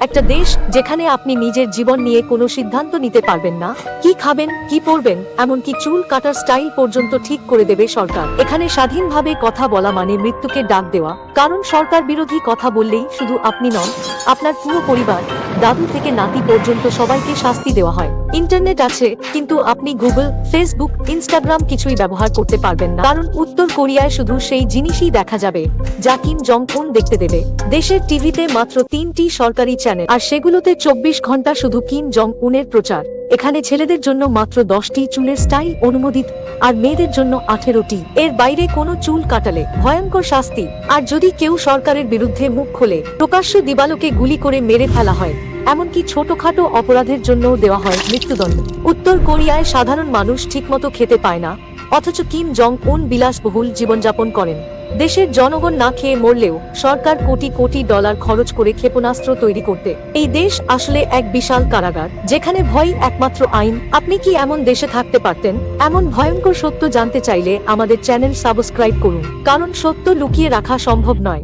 একটা দেশ যেখানে আপনি নিজের জীবন নিয়ে কোনো সিদ্ধান্ত নিতে পারবেন না। কি খাবেন, কি পরবেন, এমনকি চুল কাটার স্টাইল পর্যন্ত ঠিক করে দেবে সরকার। এখানে স্বাধীনভাবে কথা বলা মানে মৃত্যুকে ডাক দেওয়া। কারণ সরকার বিরোধী কথা বললেই শুধু আপনি নন, আপনার পুরো পরিবার, দাদু থেকে নাতি পর্যন্ত সবাইকে শাস্তি দেওয়া হয়। ইন্টারনেট আছে, কিন্তু আপনি গুগল, ফেসবুক, ইনস্টাগ্রাম কিছুই ব্যবহার করতে পারবেন না। কারণ উত্তর কোরিয়ায় শুধু সেই জিনিসই দেখা যাবে, যা কিম জং উন দেখতে দেবে। দেশের টিভিতে মাত্র তিনটি সরকারি চ্যানেল, আর সেগুলোতে চব্বিশ ঘণ্টা শুধু কিম জং উনের প্রচার। এখানে ছেলেদের জন্য মাত্র দশটি চুলের স্টাইল অনুমোদিত, আর মেয়েদের জন্য আঠেরোটি। এর বাইরে কোনো চুল কাটালে ভয়ঙ্কর শাস্তি, আর যদি কেউ সরকারের বিরুদ্ধে মুখ খোলে, প্রকাশ্য দিবালোকে গুলি করে মেরে ফেলা হয়। এমনকি ছোটখাটো অপরাধের জন্যও দেওয়া হয় মৃত্যুদণ্ড। উত্তর কোরিয়ায় সাধারণ মানুষ ঠিকমতো খেতে পায় না, অথচ কিম জং উন বিলাসবহুল জীবনযাপন করেন। দেশের জনগণ না খেয়ে মরলেও সরকার কোটি কোটি ডলার খরচ করে ক্ষেপণাস্ত্র তৈরি করতে। এই দেশ আসলে এক বিশাল কারাগার, যেখানে ভয় একমাত্র আইন। আপনি কি এমন দেশে থাকতে পারতেন? এমন ভয়ঙ্কর সত্য জানতে চাইলে আমাদের চ্যানেল সাবস্ক্রাইব করুন, কারণ সত্য লুকিয়ে রাখা সম্ভব নয়।